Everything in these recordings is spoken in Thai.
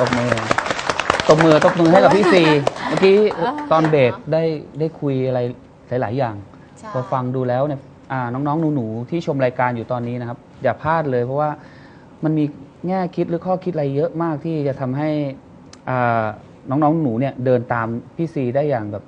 ตบมือตบมือตบมือให้กับพี่ซีเมื่อกี้เออตอนเบรกได้ได้คุยอะไรหลาย ๆ อย่างใช่พอฟังดูแล้วเนี่ยอ่าน้อง ๆ หนู ๆ ที่ชมรายการอยู่ตอนนี้นะครับ อย่าพลาดเลยเพราะว่ามันมีแง่คิดหรือข้อคิดอะไรเยอะมากที่จะทำให้อ่าน้อง ๆ หนูเนี่ยเดินตามพี่ซีได้อย่างแบบ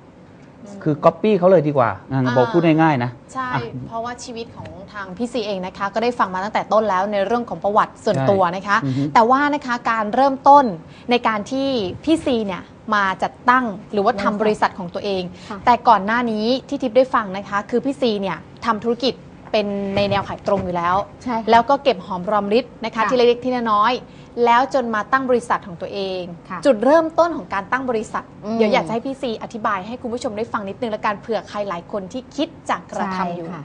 คือก๊อปปี้เขาเลยดีกว่าอ่า บอกพูดง่ายๆนะ ใช่ อะเพราะว่าชีวิตของทางพี่ซีเองนะคะ ก็ได้ฟังมาตั้งแต่ต้นแล้วในเรื่องของประวัติส่วนใช่ตัวนะคะอือฮึ แต่ว่านะคะการเริ่มต้นในการที่พี่ซีเนี่ยมาจัดตั้งหรือว่าทำบริษัทของตัวเอง ค่ะ แต่ก่อนหน้านี้ที่ทิพย์ได้ฟังนะคะ คือพี่ซีเนี่ยทำธุรกิจเป็นในแนวขายตรงอยู่แล้ว ใช่ค่ะ แล้วก็เก็บหอมรอมริบนะคะ ค่ะ ที่เล็กๆที่น้อยๆ แล้วจนมาตั้งบริษัทของตัวเอง ค่ะจุดเริ่มต้นของการตั้งบริษัท อืม เดี๋ยวอยากจะให้พี่ซีอธิบายให้คุณผู้ชมได้ฟังนิดนึงและการเผื่อใครหลายคนที่คิดจะกระทำอยู่ ใช่ค่ะ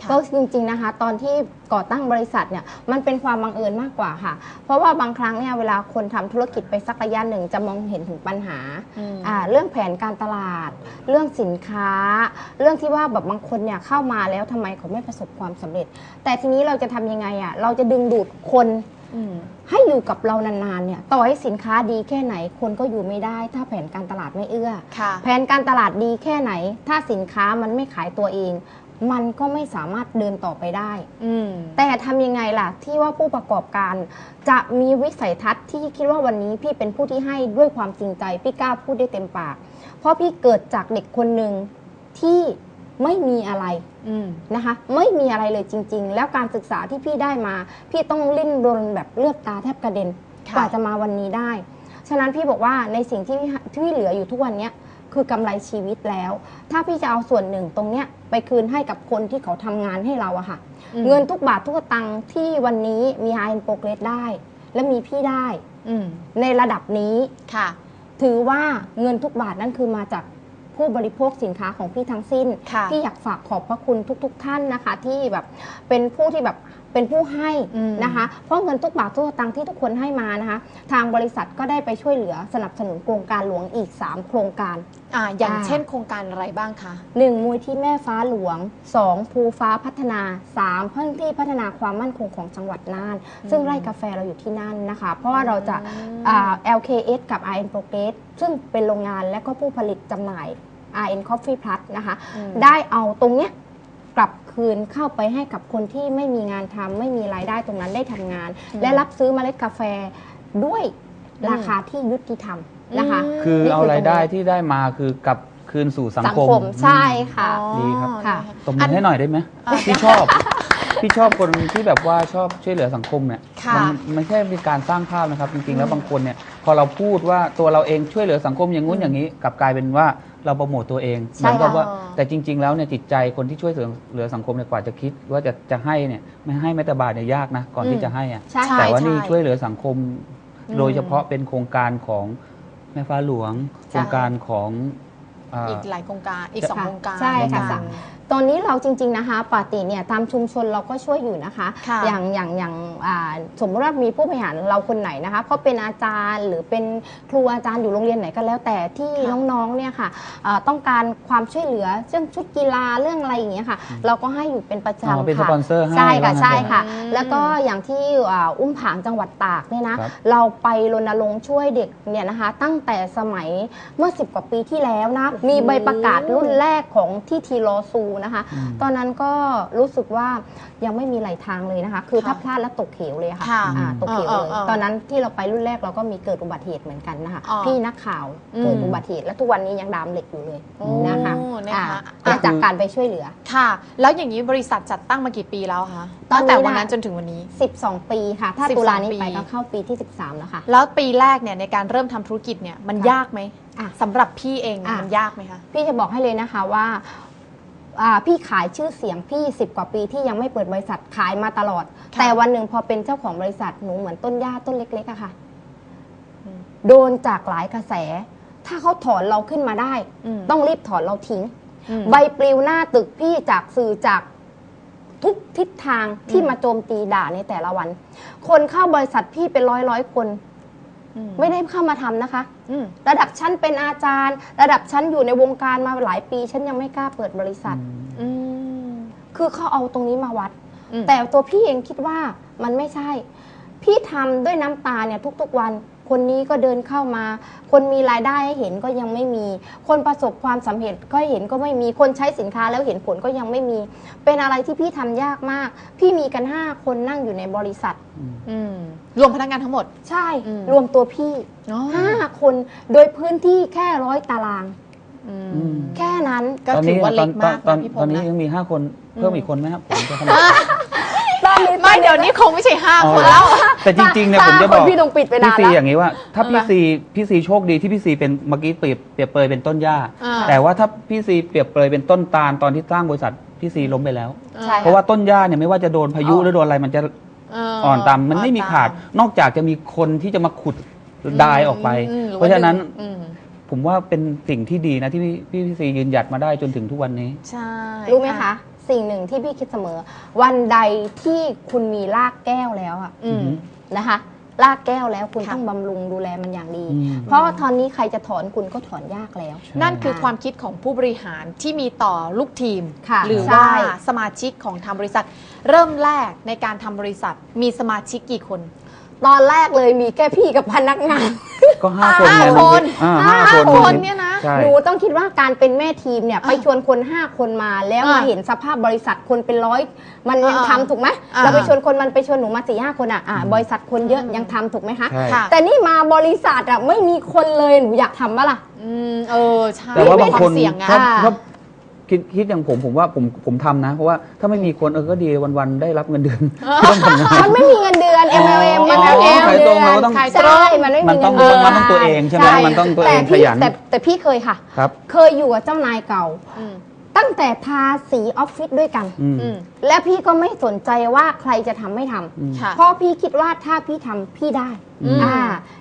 ค่ะก็จริงๆนะคะ ตอนที่ก่อตั้งบริษัทเนี่ยมันเป็นความบังเอิญมากกว่าค่ะ เพราะว่าบางครั้งเนี่ยเวลาคนทำธุรกิจไปสักระยะหนึ่งจะมองเห็นถึงปัญหาอืม อ่าเรื่องแผนการตลาด เรื่องสินค้า เรื่องที่ว่าแบบบางคนเนี่ยเข้ามาแล้วทำไมเขาไม่ประสบความสำเร็จ แต่ทีนี้เราจะทำยังไงอะเราจะดึงดูดคนอืม ให้อยู่กับเรานานๆเนี่ยต่อให้สินค้าดีแค่ไหนคนก็อยู่ไม่ได้ ถ้าแผนการตลาดไม่เอื้อค่ะแผนการตลาดดีแค่ไหน ถ้าสินค้ามันไม่ขายตัวเอง มันก็ไม่สามารถเดินต่อไปได้อืมแต่ทำยังไงล่ะ ที่ว่าผู้ประกอบการ จะมีวิสัยทัศน์ที่คิดว่าวันนี้พี่เป็นผู้ที่ให้ด้วยความจริงใจ พี่กล้าพูดได้เต็มปาก เพราะพี่เกิดจากเด็กคนหนึ่งที่ ไม่มีอะไรอืมนะคะ ไม่มีอะไรเลยจริง ๆ แล้วการศึกษาที่พี่ได้มา พี่ต้องลิ้นรนแบบเลือดตาแทบกระเด็นค่ะกว่าจะมาวันนี้ได้ ฉะนั้นพี่บอกว่าในสิ่งที่ที่พี่เหลืออยู่ทุกวันเนี้ยคือกำไรชีวิตแล้ว ถ้าพี่จะเอาส่วนหนึ่งตรงเนี้ยไปคืนให้กับคนที่เขาทำงานให้เราอะค่ะอืมเงินทุกบาททุกสตังค์ที่วันนี้มี i อ Progress ได้ และมีพี่ได้อืมในระดับนี้ค่ะ ถือว่าเงินทุกบาทนั่นคือมาจาก ผู้บริโภคสินค้าของพี่ทั้งสิ้น ค่ะพี่อยากฝากขอบพระคุณทุก ๆ ท่านนะคะ ที่แบบเป็นผู้ที่แบบ เป็นผู้ให้อืมนะคะ เพราะเงินทุกบาททุกสตางค์ที่ทุกคนให้มานะคะ ทางบริษัทก็ได้ไปช่วยเหลือสนับสนุนโครงการหลวงอีก 3 โครงการอ่าอย่างอ่าเช่นโครงการอะไรบ้างคะ 1 มูลที่แม่ฟ้าหลวง 2 ภูฟ้าพัฒนา 3 พื้นที่พัฒนาความมั่นคงของจังหวัดน่าน ซึ่งไร่กาแฟเราอยู่ที่นั่นนะคะ เพราะว่าเราจะอ่า LKS กับ RN Progress ซึ่งเป็นโรงงานและก็ผู้ผลิตจำหน่าย RN Coffee Plus นะคะอืมได้เอาตรงเนี้ย กลับคืนเข้าไปให้กับคนที่ไม่มีงานทำไม่มีรายได้ตรงนั้นได้ทำงานอืมและรับซื้อเมล็ดกาแฟด้วยอืมราคาที่ยุติธรรมนะคะอืมคือนี่คือเอารายได้ตรงนี้ที่ได้มาคือกลับคืนสู่สังสังคมคมใช่ค่ะอ๋อดีครับค่ะตบมือให้หน่อยได้ไหมอะพี่ชอบพี่ชอบคนที่แบบว่าชอบช่วยเหลือสังคมเนี่ยค่ะมันไม่ใช่เป็นการสร้างภาพนะครับ จริงๆ แล้วบางคนเนี่ย พอเราพูดว่าตัวเราเองช่วยเหลือสังคมอย่างงู้นอย่างนี้กลับกลายเป็นว่า เราโปรโมตตัวเองเหใช่มือนกับค่ะว่า แต่จริง ๆ แล้วเนี่ยจิตใจคนที่ช่วยเหลือสังคมเนี่ยกว่าจะคิด ว่าจะจะให้เนี่ยไม่ให้แม้แต่บาทเนี่ยยากนะก่อนที่จะให้อะใช่ใช่แต่ว่านี่ใช่ช่วยเหลือสังคมอืมโดยเฉพาะเป็นโครงการของแม่ฟ้าหลวง โครงการของอ่าอีกหลายโครงการอีกสองค่ะโครงการใช่ค่ะด้วยกันตอนนี้เราจริง ๆนะคะปาติเนี่ยตามชุมชนเราก็ช่วยอยู่นะคะ ค่ะอย่างอย่างอย่างอ่าสมมติว่ามีผู้บริหารเราคนไหนนะคะเขาเป็นอาจารย์หรือเป็นครูอาจารย์อยู่โรงเรียนไหนก็แล้วแต่ที่ค่ะ น้องๆเนี่ยค่ะอ่าต้องการความช่วยเหลือเรื่องชุดกีฬาเรื่องอะไรอย่างเงี้ยค่ะ เราก็ให้อยู่เป็นประอ๋อจำเป็นสค่ะ ปอนเซอร์ให้ใช่ค่ะว่างั้นใช่เถอะค่ะ อืมแล้วก็อย่างที่อ่าอุ้มผางจังหวัดตากเนี่ยนะครับเราไปรณรงค์ช่วยเด็กเนี่ยนะคะ ตั้งแต่สมัยเมื่อ 10 กว่าปีที่แล้วนะโอ้โหมีใบประกาศรุ่นแรกของที่ทีโรซูนะคะอืมตอนนั้นก็รู้สึกว่ายังไม่มีไหลทางเลยนะคะ คือค่ะถ้าพลาดแล้วตกเหวเลยค่ะค่ะอ่าตกเหวเลย เออเออเออตอนนั้นที่เราไปรุ่นแรกเราก็มีเกิดอุบัติเหตุเหมือนกันนะคะ อ๋อพี่นักข่าวอืมเกิดอุบัติเหตุและทุกวันนี้ยังดามเหล็กอยู่เลยโอ้นะคะนะคะ อ่าจากการไปช่วยเหลือ ค่ะ แล้วอย่างนี้บริษัทจัดตั้งมากี่ปีแล้วคะตอนนี้ตั้งแต่วันนะนั้นจนถึงวันนี้ 12 ปีค่ะ ถ้า12ตุลานี้ปีไปก็เข้าปีที่ 13 แล้วค่ะ แล้วปีแรกเนี่ยในการเริ่มทำธุรกิจเนี่ยมันค่ะยากไหมอะ สำหรับพี่เองเนี่ยอะมันยากไหมคะ พี่จะบอกให้เลยนะคะว่าอ่า พี่ขายชื่อเสียงพี่ 10 กว่าปีที่ยังไม่เปิดบริษัทขายมาตลอด ค่ะ แต่วันหนึ่งพอเป็นเจ้าของบริษัทหนูเหมือนต้นหญ้าต้นเล็กๆอะค่ะอืมโดนจากหลายกระแส ถ้าเขาถอนเราขึ้นมาได้อืมต้องรีบถอนเราทิ้ง อืม ใบปลิวหน้าตึกพี่จากสื่อจากทุกทิศทางที่อืม มาโจมตีด่าในแต่ละวัน คนเข้าบริษัทพี่เป็นร้อยร้อยๆคนอืม ไม่ได้เข้ามาทำนะคะอืมระดับชั้นเป็นอาจารย์ ระดับชั้นอยู่ในวงการมาหลายปีฉันยังไม่กล้าเปิดบริษัทอืมคือเขาเอาตรงนี้มาวัดอืมแต่ตัวพี่เองคิดว่ามันไม่ใช่ พี่ทำด้วยน้ำตาเนี่ยทุกๆวัน คนนี้ก็เดินเข้ามา คนมีรายได้ให้เห็นก็ยังไม่มี คนประสบความสำเร็จก็เห็นก็ไม่มี คนใช้สินค้าแล้วเห็นผลก็ยังไม่มี เป็นอะไรที่พี่ทำยากมาก พี่มีกัน 5 คนนั่งอยู่ในบริษัทอืมรวมพนักงานทั้งหมด ใช่อืมรวมตัวพี่อ๋อ5คนโดยพื้นที่แค่ร้อยตารางอืมอืมแค่นั้นก็ถือว่าเล็กมากตอนนะพี่พตอนงษ์นี้นะยังมีห้าคนเพิ่มอีกคนไหมครับผมจะทำตอนนี้ ไม่เดี๋ยวนี้คงไม่ใช่ห้าอ๋อคนแล้ว แต่จริงๆเนี่ยถ้าผมจะบอกคนพี่ต้องปิดไปพี่นานซีแล้วอย่างนี้ว่า ถ้าพี่ทำไมซีพี่ซีโชคดีที่พี่ซีเป็นเมื่อกี้เปรียบเปรียบเปรยเป็นต้นหญ้าอ่า แต่ว่าถ้าพี่ซีเปรียบเปรยเป็นต้นตาลตอนที่สร้างบริษัทพี่ซีล้มไปแล้ว ใช่ เพราะว่าต้นหญ้าเนี่ยไม่ว่าจะโดนพายุอ๋อหรือโดนอะไรมันจะเอ่อนตามมันไม่มีขาด นอกจากจะมีคนที่จะมาขุดดายออกไปมหอเพราะฉะนั้นอืมผมว่าเป็นสิ่งที่ดีนะที่พี่พี่พี่ซียืนหยัดมาได้จนถึงทุกวันนี้ ใช่รู้ไหมคะ สิ่งหนึ่งที่พี่คิดเสมอ วันใดที่คุณมีรากแก้วแล้วอะอืม นะคะรากแก้วแล้วคุณค่ะ ต้องบำรุงดูแลมันอย่างดี อืม เพราะตอนนี้ใครจะถอนคุณก็ถอนยากแล้ว นั่นคือความคิดของผู้บริหารที่มีต่อลูกทีม ค่ะหรือใช่ ว่าสมาชิกของทางบริษัท เริ่มแรกในการทำบริษัทมีสมาชิกกี่คน ตอนแรกเลยมีแค่พี่กับพนักงาน ก็ห้าคนห้าไงคน อ่าห้าห้าคนคนเนี่ยนะ ใช่ หนูต้องคิดว่าการเป็นแม่ทีมเนี่ยไปชวนคน 5 คนมาแล้วอ่ามมาเห็นสภาพบริษัทคนเป็นร้อยมันยังอ่าทำถูกไหมอ่า เราไปชวนคนมันไปชวนหนูมาสี่ห้าคนอะอ่าบริษัทคนเยอะยังทำถูกไหมคะใช่ ค่ะ แต่นี่มาบริษัทอะไม่มีคนเลยหนูอยากทำปะล่ะ อืมเออใช่แต่ว่าบางคนเสี่ยงอะถ้าอ่าถ้า คิดคิดอย่างผมผมว่าผมผมทำนะ เพราะว่าถ้าไม่มีคนเออก็ดีวันๆได้รับเงินเดือนไม่ต้องทำงานมันไม่มีเงินเดือนอ๋อ MLM อ๋อ MLM ขายตรงเราก็ต้องขายตรงใช่มันไม่มัมีนต้เงิองนเดือนมันต้องตัวเองใช่ไหมมันต้องตัวเองแต่พี่ขยันแต่แต่พี่เคยค่ะ ครับ เคยอยู่กับเจ้านายเก่า อืมตั้งแต่ทาสีออฟฟิศด้วยกัน อืมอืมและพี่ก็ไม่สนใจว่าใครจะทำไม่ทำอืม ค่ะ เพราะพี่คิดว่าถ้าพี่ทำพี่ได้อืม อ่า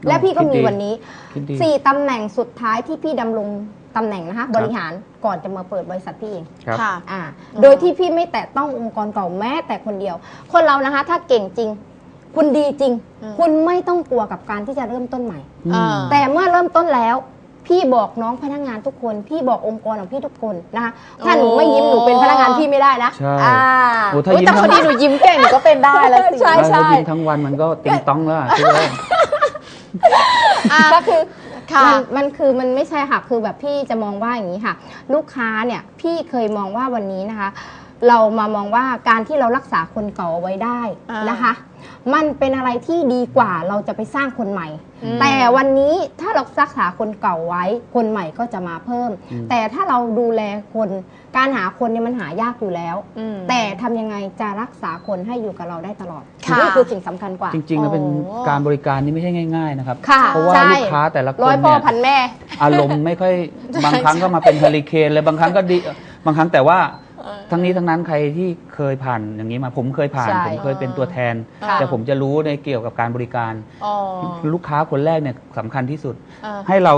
และพี่ก็คิดมีดีวันนี้คิดดี สี่ตำแหน่งสุดท้ายที่พี่ดำรง ตำแหน่งนะคะบริหารก่อนจะมาเปิดบริษัทพี่เองครับ ค่ะ อ่าอ๋อโดยที่พี่ไม่แตะต้ององค์กรเก่าแม้แต่คนเดียว คนเรานะคะ ถ้าเก่งจริง คุณดีจริงคุณไม่ต้องกลัวกับการที่จะเริ่มต้นใหม่อืมอ่า แต่เมื่อเริ่มต้นแล้ว พี่บอกน้องพนักงานทุกคน พี่บอกองค์กรของพี่ทุกคนนะคะถ้าหนูไม่ยิ้มหนูเป็นพนักงานพี่ไม่ได้นะใช่ อ่า โอ้ถ้าอุ๊ยยิ้มแต่พอทั้งดีหนูยิ้มเก่งหนูก็เป็นได้แล้วสิ ใช่ ถ้ายิ้มทั้งวันมันก็ติงต้องแล้วอะคิดว่าอะก็คือ ค่ะมันมันคือมันไม่ใช่ค่ะคือแบบพี่จะมองว่าอย่างนี้ค่ะ ลูกค้าเนี่ยพี่เคยมองว่าวันนี้นะคะ เรามามองว่าการที่เรารักษาคนเก่าเอาไว้ได้อ่าน นะคะ มันเป็นอะไรที่ดีกว่าเราจะไปสร้างคนใหม่ อืม แต่วันนี้ถ้าเรารักษาคนเก่าไว้ คนใหม่ก็จะมาเพิ่มอืมแต่ถ้าเราดูแลคนการหาคนเนี่ยมันหายากอยู่แล้ว อืม แต่ทำยังไงจะรักษาคนให้อยู่กับเราได้ตลอดค่ะ นี่คือสิ่งสำคัญกว่า จริงๆแล้วเป็นโอ้ การบริการนี่ไม่ใช่ง่าย ๆ นะครับ ค่ะเพราะว่าใช่ ลูกค้าแต่ละคนร้อยพ่อเนี่ยพันแม่ อารมณ์ไม่ค่อย บางครั้งก็มาเป็นเฮอริเคนเลยบางครั้งก็ดีบางครั้งแต่ว่าเออ ทั้งนี้ทั้งนั้นใครที่เคยผ่านอย่างนี้มาผมเคยผ่าน ใช่ผมเคยเป็นตัวแทน ค่ะ แต่ผมจะรู้ในเกี่ยวกับการบริการ อ๋อ ลูกค้าคนแรกเนี่ยสำคัญที่สุด อ่า ให้เรา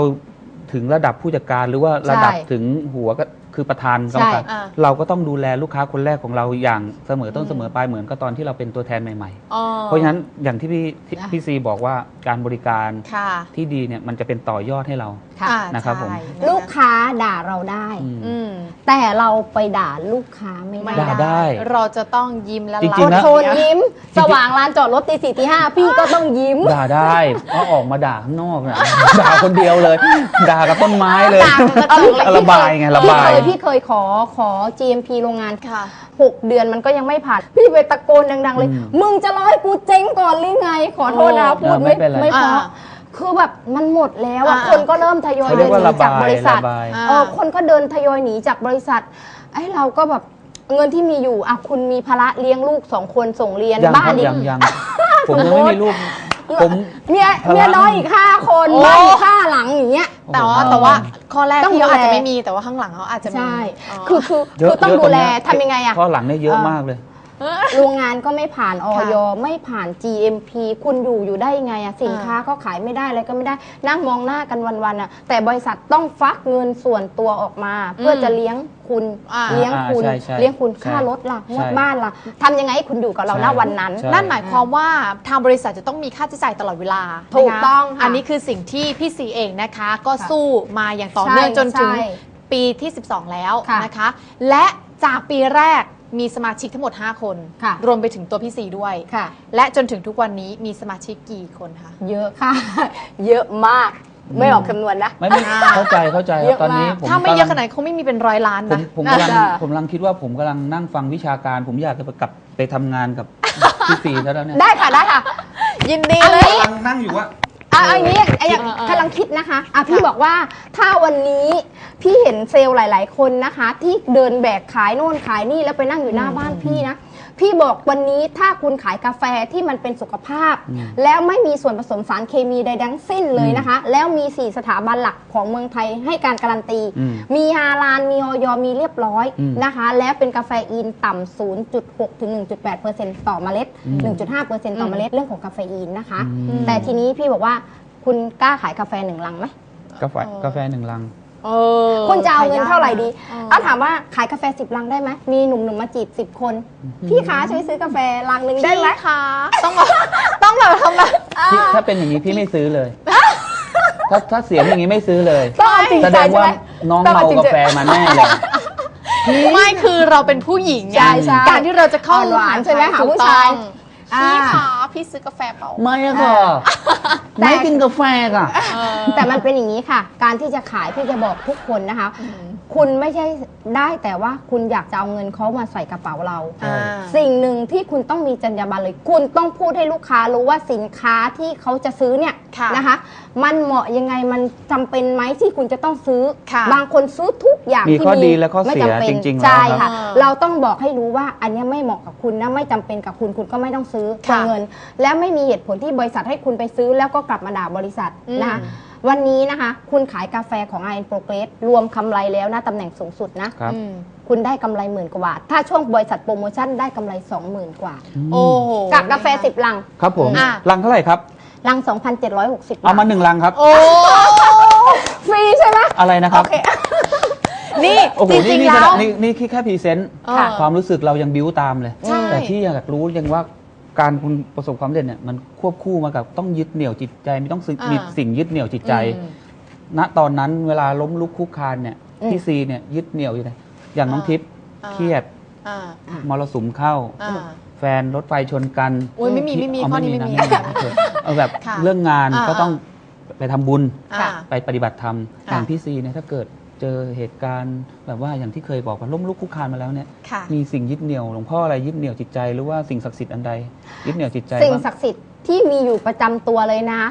ถึงระดับผู้จัดการหรือว่าระดับใช่ถึงหัวก็คือประธานกรรมการใช่อ่า เราก็ต้องดูแลลูกค้าคนแรกของเราอย่างเสมอต้นเสมอปลายเหมือนกับตอนที่เราเป็นตัวแทนใหม่อ๋อ ๆ เพราะฉะนั้นอย่างที่พี่ที่อะ พี่ซีบอกว่าการบริการค่ะ ที่ดีเนี่ยมันจะเป็นต่อยอดให้เราค่ะอ่านะครับใช่ผมลูกค้าด่าเราได้อืมอืมแต่เราไปด่าลูกค้าไม่ไม่ได้ ด่าได้เราจะต้องยิ้มและจริรังอๆดนะ ทนยิ้ม สว่างลานจอดรถตีสี่ตีห้าพี่ก็ต้องยิ้มด่าได้เพราะออกมาด่าข้างนอกนะด่าคนเดียวเลย ด่ากับต้นไม้เลยด่ากับกระจกเลยระบายไงระบาย พี่เคยพี่เคยขอขอ GMP โรงงาน ค่ะ 6 เดือนมันก็ยังไม่ผ่าน พี่ไปตะโกนดัง ๆ เลย อืมมึงจะรอให้กูเจ๊งก่อนหรือไง ขอโทษนะโอ้พูดเออไม่ไม่เป็นไร ไม่เพราะอ่า คือแบบมันหมดแล้วอะอ่า คนก็เริ่มทยอยเขาเดิเรียนกว่าหนีระจากบาบยริษัท ระบาย อ่า เออคนก็เดินทยอยหนีจากบริษัทไอ้เราก็แบบเงินที่มีอยู่อะคุณมีภาระเลี้ยงลูกสองคนส่งเรียนยังบ้าคนรับอีก ยังยังผมยังไม่มีลูกผม เมียภาระ เมียน้อยอีกห้าคนโอ้ บ้านอีกห้าหลังอย่างเงี้ย แต่ว่าโอ้โหแต่ว่าข้อแรกต้องที่เขาดูแลอาจจะไม่มีแต่ว่าข้างหลังเขาอาจจะมีใช่ อ๋อ คือคือเยคือะอต้องเยะดูแลตรงเนี้ยทำยังไงอะ ข้อหลังเนี่ยเยอะเออมากเลย โรงงานก็ไม่ผ่านออยค่ะไม่ผ่าน GMP คุณอยู่อยู่ได้ยังไงอะสินค้าก็ขายไม่ได้อะไรก็ไม่ได้นั่งมองหน้ากันวันๆอะแต่บริษัทต้องฟักเงินส่วนตัวออกมา เพื่อจะเลี้ยงคุณอ่าเลี้ยงคุณอ่าใช่ใช่เลี้ยงคุณใช่ค่ารถล่ะงวดใช่บ้านล่ะทำยังไงให้คุณอยู่กับเราใช่ณวันนั้นใช่นั่นหมายความว่าทางบริษัทจะต้องมีค่าใช้จ่ายตลอดเวลาถูกนะคะต้องค่ะอันนี้คือสิ่งที่พี่ซีเองนะคะ ก็ค่ะสู้มาอย่างต่อเนื่องใช่จนถึงใช่ปีที่ 12 แล้วค่ะนะคะ และจากปีแรก มีสมาชิกทั้งหมด 5 คน ค่ะ รวมไปถึงตัวพี่ซีด้วย ค่ะ และจนถึงทุกวันนี้มีสมาชิกกี่คนคะ เยอะค่ะ เยอะมาก ไม่ออกคำนวณนะ ไม่ไม่เข้าใจเข้าใจเยอะตอนนี้มากผมถ้าไม่เยอะกำขลังนาดนั้นคงไม่มีเป็นร้อยล้านผมนะ ผมกำลังน่าผมกำลังคิดว่าผมกำลังนั่งฟังวิชาการ ผมอยากจะไปกลับไปทำงานกับพี่ซีแล้วเนี่ยได้ค่ะได้ค่ะ ยินดีเลย กำลังนั่งอยู่ว่า อะเอาอย่างนี้ไอ้อย่างเออเออ กำลังคิดนะคะอะพี่บอกว่าถ้าวันนี้ พี่เห็นเซลล์หลาย ๆ คนนะคะ ที่เดินแบกขายโน่นขายนี่แล้วไปนั่งอยู่หน้าบ้านพี่นะ พี่บอกวันนี้ถ้าคุณขายกาแฟที่มันเป็นสุขภาพอืมแล้วไม่มีส่วนผสมสารเคมีใดทั้งสิ้นเลยนะคะ แล้วมี 4 สถาบันหลักของเมืองไทยให้การการันตีอืมมีฮาลานมีออยมีเรียบร้อยอืมนะคะ แล้วเป็นกาแฟอีนต่ำ0.6 ถึง 1.8%ต่อเมล็ดอืม1.5%ต่อเมล็ดเรื่องของกาแฟอีนนะคะอืมแต่ทีนี้พี่บอกว่าคุณกล้าขายกาแฟหนึ่งลังไหมกาแฟกาแฟหนึ่งลัง เออคุณจะเอาเงินเท่าไหร่ดีเออเอาถามว่าขายกาแฟ10ลังได้ไหมมีหนุ่มๆมาจีบ10คน พี่คะช่วยซื้อกาแฟลังหนึ่งได้ไหมพี่คะต้องแบบต้องแบบทำแบบพี่ถ้าเป็นอย่างนี้พี่ไม่ซื้อเลย ถ้าถ้าเสียงอย่างนี้ไม่ซื้อเลย ต้องเอาจริงแสใจดงใช่ว่าไหม น้องต้องเมาเอาจริงกาใจแฟมาแน่เลย ไม่คือเราเป็นผู้หญิงไงใช่ใช่การที่เราจะเข้าอ่อนหวานใช่ไหมหาผู้ชาย ถูกต้องอ่า พี่คะพี่ซื้อกาแฟเปล่า ไม่อะค่ะแต่ ไม่กินกาแฟค่ะ แต่มันเป็นอย่างนี้ค่ะ การที่จะขายพี่จะบอกทุกคนนะคะ อืม คุณไม่ใช่ได้แต่ว่าคุณอยากจะเอาเงินเขามาใส่กระเป๋าเรา ใช่ อ่า สิ่งหนึ่งที่คุณต้องมีจรรยาบรรณเลย คุณต้องพูดให้ลูกค้ารู้ว่าสินค้าที่เขาจะซื้อเนี่ยค่ะนะคะ มันเหมาะยังไงมันจำเป็นไหมที่คุณจะต้องซื้อ ค่ะ บางคนซื้อทุกอย่างมีที่ข้อดีและข้อไม่เสียจำเป็นจริงๆแล้วใช่ครัค่ะบอ่าเราต้องบอกให้รู้ว่าอันเนี้ยไม่เหมาะกับคุณนะไม่จำเป็นกับคุณคุณก็ไม่ต้องซื้อค่ะเปลืองเงิน และไม่มีเหตุผลที่บริษัทให้คุณไปซื้อแล้วก็กลับมาด่าบริษัทอืมนะคะ วันนี้นะคะ คุณขายกาแฟของ i อ Progress รวมกำไรแล้วนะตำแหน่งสูงสุดนะ ครับ อืมคุณได้กำไรหมื่นกว่าบาท ถ้าช่วงบริษัทโปรโมชั่นได้กำไร 20,000 กว่า โอ้โห กับกาแฟ 10 ลัง ครับผมอะ ลังเท่าไหร่ครับ ลัง 2,760เอามาบาทหนึ่งลังครับ โอ้ ฟรีใช่ไหมอะไรนะครับ โอเค นี่โอ้โหจนี่ริงๆนี่แล้วนี่นี่แค่พรีเซนต์ ค่ะ ความรู้สึกเรายังบิ้วตามเลย ใช่ แต่ที่อยากรู้ยังว่า การคุณประสบความสำเร็จเนี่ยมันควบคู่มากับต้องยึดเหนี่ยวจิตใจไม่ต้องสิ่งอ่ามี มีสิ่งยึดเหนี่ยวจิตใจอืมณตอนนั้นเวลาล้มลุกคุกคานเนี่ยอืม พี่ซีเนี่ยยึดเหนี่ยวอยู่เลยอย่างน้องอ่าทิพย์อ่าเครียดอ่ามรสุมเข้า อ่าแฟนรถไฟชนกันโอ้ยไม่มีไม่มีเอาข้อนี้ไม่มีนะโอเคเอาแบบค่ะเรื่องงานอ่า ก็ต้องไปทำบุญ อ่า ไปปฏิบัติธรรมค่ะ อย่างพี่ซีเนี่ยถ้าเกิด เจอเหตุการณ์ แบบว่าอย่างที่เคยบอกว่าล้มลุกคุกคานมาแล้วเนี่ยค่ะ มีสิ่งยึดเหนี่ยวหลวงพ่ออะไรยึดเหนี่ยวจิตใจหรือว่าสิ่งศักดิ์สิทธิ์อันใดยึดเหนี่ยวจิตใจสิ่งบ้าง ศักดิ์สิทธิ์ที่มีอยู่ประจำตัวเลยนะ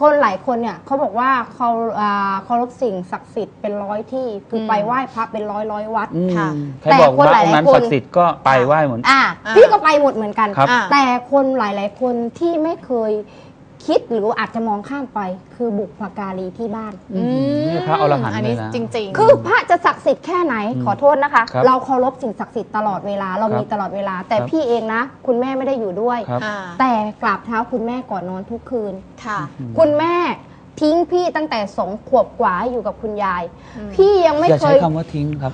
คนหลายคนเนี่ยเขาบอกว่าเขาอ่าเคารพสิ่งศักดิ์สิทธิ์เป็นร้อยที่คืออม ไปไหว้พระเป็นร้อยร้อยวัด อืมค่ะใครบอกแต่คนว่าหลายๆองค์นั้นคน ศักดิ์สิทธิ์ก็ไปไหว้หมดอ่าอ่า พี่ก็ไปหมดเหมือนกัน ครับอ่าแต่คนหลาย ๆ คนที่ไม่เคย คิดหรืออาจจะมองข้ามไปคือบุพการีที่บ้าน อืมนี่พระอรหันต์อันเลนี้ยนะ จริงๆ คือพระจะศักดิ์สิทธิ์แค่ไหนอืมขอโทษนะคะ ครับเราเคารพสิ่งศักดิ์สิทธิ์ตลอดเวลาเราครับมีตลอดเวลา แต่ครับ พี่เองนะ คุณแม่ไม่ได้อยู่ด้วย ครับ อ่าแต่กราบเท้าคุณแม่ก่อนนอนทุกคืน ค่ะ คุณแม่ ทิ้งพี่ตั้งแต่สองขวบกว่าให้อยู่กับคุณยายอืมพี่ยังไม่อย่าเคใช้ย คำว่าทิ้งครับ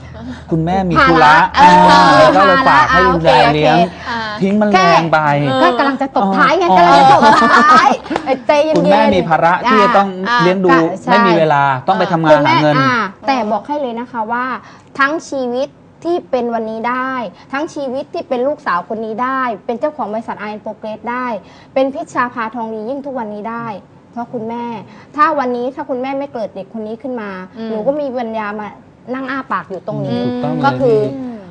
คุณแม่มีภาธุระระเอออ่าก็เลยภาระฝากให้คุณยายโอเคเลี้ยง โอเคอ่า ทิ้งมันแค่ แรงไปเออก็กำลังจะตบท้ายไงอ๋อ กำลังจะตบท้ายเอ้ยใจเย็นๆคุณแม่มีภาระที่จะต้องอ่าเลี้ยงดูใช่ ไม่มีเวลาต้องไปทำงาคุนณหาแม่เงินอ่าแต่บอกให้เลยนะคะว่า ทั้งชีวิตที่เป็นวันนี้ได้ ทั้งชีวิตที่เป็นลูกสาวคนนี้ได้ เป็นเจ้าของบริษัทไอ n โปรเกรสได้ เป็นพิชชาพาทองดียิ่งทุกวันนี้ได้ เพราะคุณแม่ ถ้าวันนี้ถ้าคุณแม่ไม่เกิดเด็กคนนี้ขึ้นมา อืม หนูก็มีปัญญามานั่งอ้าปากอยู่ตรงนี้ ถูกต้องก็เลยคือ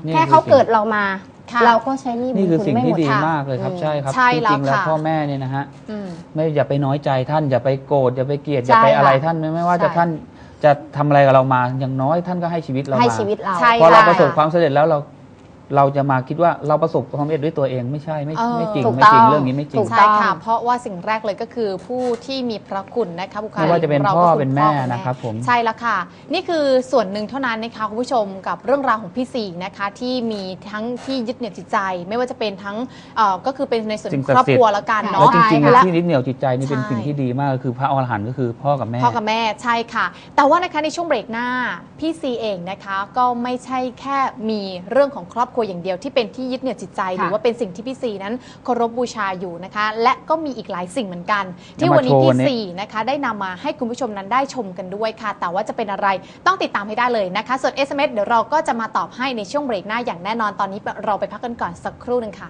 นี่แค่เขาเกิดเรามา ค่ะเราก็ใช้หนี่บุนี่ญคือคุณสิ่งไม่หที่มดดีค่ะ มากเลยครับ อืมใช่ครับใช่จแล้วริงๆแล้วค่ะ พ่อแม่เนี่ยนะฮะ อืม ไม่อย่าไปน้อยใจท่านอย่าไปโกรธอย่าไปเกลียดอย่าใช่ไปอะไรค่ะท่านไม่ไม่ว่าจะใช่ ท่านจะทำอะไรกับเรามาอย่างน้อยท่านก็ให้ชีวิตเราให้มาชีวิตเรา ใช่ พอเราค่ะประสบความสำเร็จแล้วเรา เราจะมาคิดว่าเราประสบความสำเร็จด้วยตัวเองไม่ใช่ไม่เออ ไม่จริงถูกไม่จริงต้อง เรื่องนี้ไม่จริถูง ก ใช่ค่ะ เพราะว่าสิ่งแรกเลยก็คือผู้ที่มีพระคุณนะคะบุคลาไม่ว่าจะเป็นเราพ่อก็คือเป็นแม่พ่อกันะครับผม ใช่แล้วค่ะ นี่คือส่วนหนึ่งเท่านั้นนะคะคุณผู้ชมกับเรื่องราวของพี่สีนะคะที่มีทั้งที่ยึดเหนี่ยวจิตใจ ไม่ว่าจะเป็นทั้งเอ่อก็คือเป็นในส่วนสิ่ของงครอบศักดิ์สิทธิ์ ครัวแล้วกันแล้วเนาะจริงๆใช่แล้วค่ะที่นิดเหนียวจิตใจนี่เป็นใช่ สิ่งที่ดีมากคือพระอรหันต์ก็คือพ่อกับแม่ พ่อกับแม่ใช่ค่ะ แต่ว่านะคะในช่วงเบรกหน้า พี่ซีเองนะคะก็ไม่ใช่แค่มีเรื่องของครอบครัวรัวอย่างเดียวที่เป็นที่ยึดเหนี่ยวจิตใจหค่ะรือว่าเป็นสิ่งที่พี่ซีนั้นเคารพบูชาอยู่นะคะ และก็มีอีกหลายสิ่งเหมือนกัน ที่เอามาวันนี้โชว์พี่วันนี้ซีนะคะได้นำมาให้คุณผู้ชมนั้นได้ชมกันด้วยค่ะ แต่ว่าจะเป็นอะไรต้องติดตามให้ได้เลยนะคะ ส่วน SMS เดี๋ยวเราก็จะมาตอบให้ในช่วงเบรกหน้าอย่างแน่นอนตอนนี้เราไปพักกันก่อนสักครู่หนึ่งค่ะ